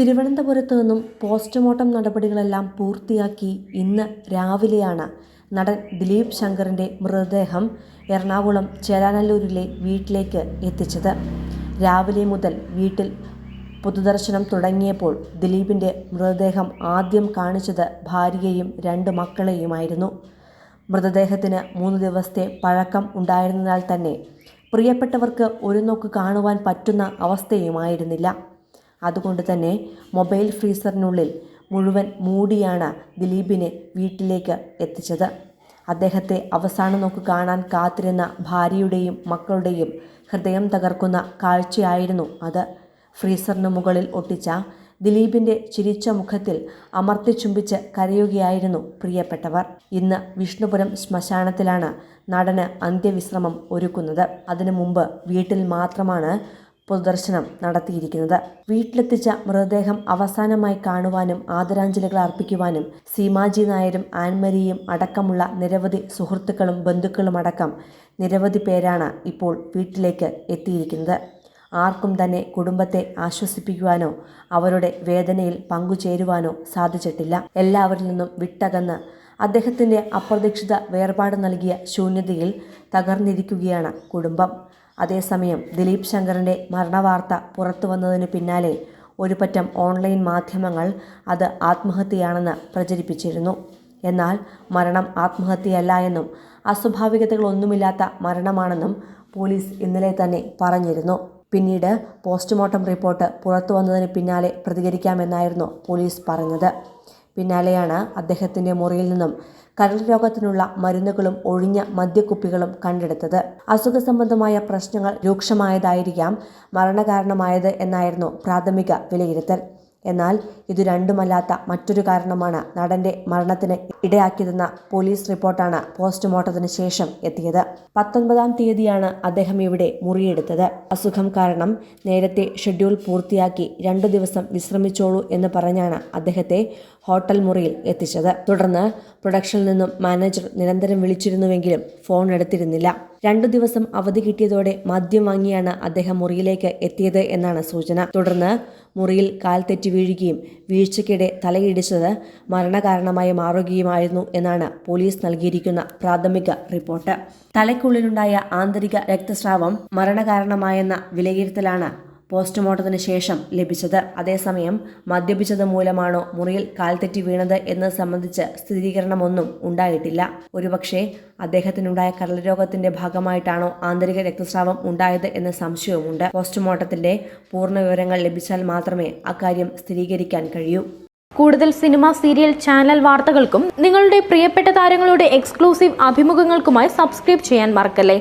തിരുവനന്തപുരത്ത് നിന്നും പോസ്റ്റ്മോർട്ടം നടപടികളെല്ലാം പൂർത്തിയാക്കി ഇന്ന് രാവിലെയാണ് നടൻ ദിലീപ് ശങ്കറിന്റെ മൃതദേഹം എറണാകുളം ചേരാനല്ലൂരിലെ വീട്ടിലേക്ക് എത്തിച്ചത്. രാവിലെ മുതൽ വീട്ടിൽ പൊതുദർശനം തുടങ്ങിയപ്പോൾ ദിലീപിന്റെ മൃതദേഹം ആദ്യം കാണിച്ചത് ഭാര്യയെയും രണ്ട് മക്കളെയുമായിരുന്നു. മൃതദേഹത്തിന് മൂന്ന് ദിവസത്തെ പഴക്കം ഉണ്ടായിരുന്നതിനാൽ തന്നെ പ്രിയപ്പെട്ടവർക്ക് ഒരു നോക്ക് കാണുവാൻ പറ്റുന്ന അവസ്ഥയുമായിരുന്നില്ല. അതുകൊണ്ട് തന്നെ മൊബൈൽ ഫ്രീസറിനുള്ളിൽ മുഴുവൻ മൂടിയാണ് ദിലീപിനെ വീട്ടിലേക്ക് എത്തിച്ചത്. അദ്ദേഹത്തെ അവസാനം നോക്ക് കാണാൻ കാത്തിരുന്ന ഭാര്യയുടെയും മക്കളുടെയും ഹൃദയം തകർക്കുന്ന കാഴ്ചയായിരുന്നു അത്. ഫ്രീസറിന് മുകളിൽ ഒട്ടിച്ച ദിലീപിന്റെ ചിരിച്ച മുഖത്തിൽ അമർത്തി ചുംബിച്ച് കരയുകയായിരുന്നു പ്രിയപ്പെട്ടവർ. ഇന്ന് വിഷ്ണുപുരം ശ്മശാനത്തിലാണ് നടന് അന്ത്യവിശ്രമം ഒരുക്കുന്നത്. അതിനു മുമ്പ് വീട്ടിൽ മാത്രമാണ് പൊതുദർശനം നടത്തിയിരിക്കുന്നത്. വീട്ടിലെത്തിച്ച മൃതദേഹം അവസാനമായി കാണുവാനും ആദരാഞ്ജലികൾ അർപ്പിക്കുവാനും സീമാജി നായരും ആൻമരിയും അടക്കമുള്ള നിരവധി സുഹൃത്തുക്കളും ബന്ധുക്കളും അടക്കം നിരവധി പേരാണ് ഇപ്പോൾ വീട്ടിലേക്ക് എത്തിയിരിക്കുന്നത്. ആർക്കും തന്നെ കുടുംബത്തെ ആശ്വസിപ്പിക്കുവാനോ അവരുടെ വേദനയിൽ പങ്കുചേരുവാനോ സാധിച്ചിട്ടില്ല. എല്ലാവരിൽ നിന്നും വിട്ടകന്ന് അദ്ദേഹത്തിന്റെ അപ്രതീക്ഷിത വേർപാട് നൽകിയ ശൂന്യതയിൽ തകർന്നിരിക്കുകയാണ് കുടുംബം. അതേസമയം ദിലീപ് ശങ്കറിന്റെ മരണവാർത്ത പുറത്തു വന്നതിന് പിന്നാലെ ഒരുപറ്റം ഓൺലൈൻ മാധ്യമങ്ങൾ അത് ആത്മഹത്യയാണെന്ന് പ്രചരിപ്പിച്ചിരുന്നു. എന്നാൽ മരണം ആത്മഹത്യയല്ല എന്നും അസ്വാഭാവികതകളൊന്നുമില്ലാത്ത മരണമാണെന്നും പോലീസ് ഇന്നലെ തന്നെ പറഞ്ഞിരുന്നു. പിന്നീട് പോസ്റ്റ്മോർട്ടം റിപ്പോർട്ട് പുറത്തു വന്നതിന് പിന്നാലെ പ്രതികരിക്കാമെന്നായിരുന്നു പോലീസ് പറഞ്ഞത്. പിന്നാലെയാണ് അദ്ദേഹത്തിന്റെ മുറിയിൽ നിന്നും കരൾ രോഗത്തിനുള്ള മരുന്നുകളും ഒഴിഞ്ഞ മദ്യക്കുപ്പികളും കണ്ടെടുത്തത്. അസുഖ സംബന്ധമായ പ്രശ്നങ്ങൾ രൂക്ഷമായതായിരിക്കാം മരണകാരണമായത് എന്നായിരുന്നു പ്രാഥമിക വിലയിരുത്തൽ. എന്നാൽ ഇതു രണ്ടുമല്ലാത്ത മറ്റൊരു കാരണമാണ് നടന്റെ മരണത്തിന് ഇടയാക്കിയതെന്ന പോലീസ് റിപ്പോർട്ടാണ് പോസ്റ്റ്മോർട്ടത്തിന് ശേഷം എത്തിയത്. പത്തൊൻപതാം തീയതിയാണ് അദ്ദേഹം ഇവിടെ മുറിയെടുത്തത്. അസുഖം കാരണം നേരത്തെ ഷെഡ്യൂൾ പൂർത്തിയാക്കി രണ്ടു ദിവസം വിശ്രമിച്ചോളൂ എന്ന് പറഞ്ഞാണ് അദ്ദേഹത്തെ ഹോട്ടൽ മുറിയിൽ എത്തിച്ചത്. തുടർന്ന് പ്രൊഡക്ഷനിൽ നിന്നും മാനേജർ നിരന്തരം വിളിച്ചിരുന്നുവെങ്കിലും ഫോൺ എടുത്തിരുന്നില്ല. രണ്ടു ദിവസം അവധി കിട്ടിയതോടെ മദ്യം വാങ്ങിയാണ് അദ്ദേഹം മുറിയിലേക്ക് എത്തിയത് എന്നാണ് സൂചന. തുടർന്ന് മുറിയിൽ കാൽ തെറ്റി വീഴുകയും വീഴ്ചയ്ക്കിടെ തലയിടിച്ചത് മരണകാരണമായി മാറുകയുമായിരുന്നു എന്നാണ് പോലീസ് നൽകിയിരിക്കുന്ന പ്രാഥമിക റിപ്പോർട്ട്. തലയ്ക്കുള്ളിലുണ്ടായ ആന്തരിക രക്തസ്രാവം മരണകാരണമായെന്ന വിലയിരുത്തലാണ് പോസ്റ്റ്മോർട്ടത്തിന് ശേഷം ലഭിച്ചത്. അതേസമയം മദ്യപിച്ചത് മൂലമാണോ മുറിയിൽ കാൽതെറ്റി വീണത് എന്നത് സംബന്ധിച്ച് സ്ഥിരീകരണമൊന്നും ഉണ്ടായിട്ടില്ല. ഒരുപക്ഷെ അദ്ദേഹത്തിനുണ്ടായ കരൾരോഗത്തിന്റെ ഭാഗമായിട്ടാണോ ആന്തരിക രക്തസ്രാവം ഉണ്ടായത് എന്ന സംശയവുമുണ്ട്. പോസ്റ്റ്മോർട്ടത്തിന്റെ പൂർണ വിവരങ്ങൾ ലഭിച്ചാൽ മാത്രമേ അക്കാര്യം സ്ഥിരീകരിക്കാൻ കഴിയൂ. കൂടുതൽ സിനിമ സീരിയൽ ചാനൽ വാർത്തകൾക്കും നിങ്ങളുടെ പ്രിയപ്പെട്ട താരങ്ങളുടെ എക്സ്ക്ലൂസീവ് അഭിമുഖങ്ങൾക്കുമായി സബ്സ്ക്രൈബ് ചെയ്യാൻ മറക്കല്ലേ?